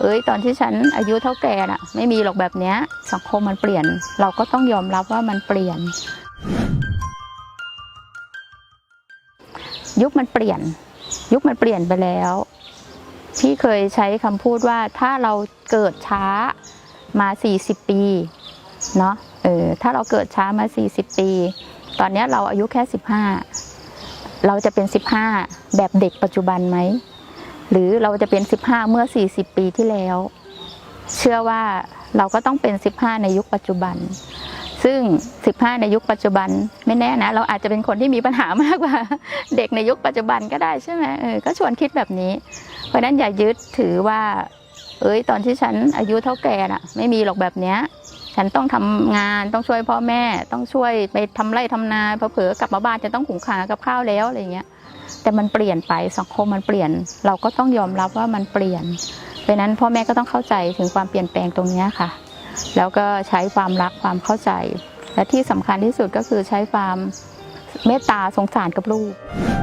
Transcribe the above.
เอ้ยตอนที่ฉันอายุเท่าแกน่ะ ไม่มีหรอกแบบเนี้ยสังคมมันเปลี่ยน เราก็ต้องยอมรับว่ามันเปลี่ยน ยุคมันเปลี่ยน ยุคมันเปลี่ยนไปแล้ว พี่เคยใช้คำพูดว่าถ้าเราเกิดช้ามา 40 ปีเนาะเออถ้าเราเกิดช้ามา 40 ปี ตอนนี้เราอายุแค่ 15 เราจะเป็น 15 แบบเด็กปัจจุบันไหม หรือเราจะเป็น 15 เมื่อ 40 ปีที่แล้ว เชื่อว่าเราก็ต้องเป็น 15 ในยุคปัจจุบัน ซึ่ง 15 ในยุคปัจจุบันไม่แน่นะ เราอาจจะเป็นคนที่มีปัญหามากกว่า เด็กในยุคปัจจุบันก็ได้ใช่ไหมเออก็ชวนคิดแบบนี้ เพราะนั้นอย่ายึดถือว่า เอ้ยตอนที่ฉันอายุเท่าแกน่ะ ไม่มีหรอกแบบเนี้ยฉันต้องทำงานต้องช่วยพ่อแม่ ต้องช่วยไปทำไร่ทำนาเผลอๆกลับมาบ้านจะต้องหุงขาวกับข้าวแล้วอะไรเงี้ย แต่มันเปลี่ยนไปสังคมมันเปลี่ยน เราก็ต้องยอมรับว่ามันเปลี่ยนเพราะนั้นพ่อแม่ก็ต้องเข้าใจถึงความเปลี่ยนแปลงตรงนี้ค่ะ แล้วก็ใช้ความรักความเข้าใจ และที่สำคัญที่สุดก็คือใช้ความเมตตาสงสารกับลูก「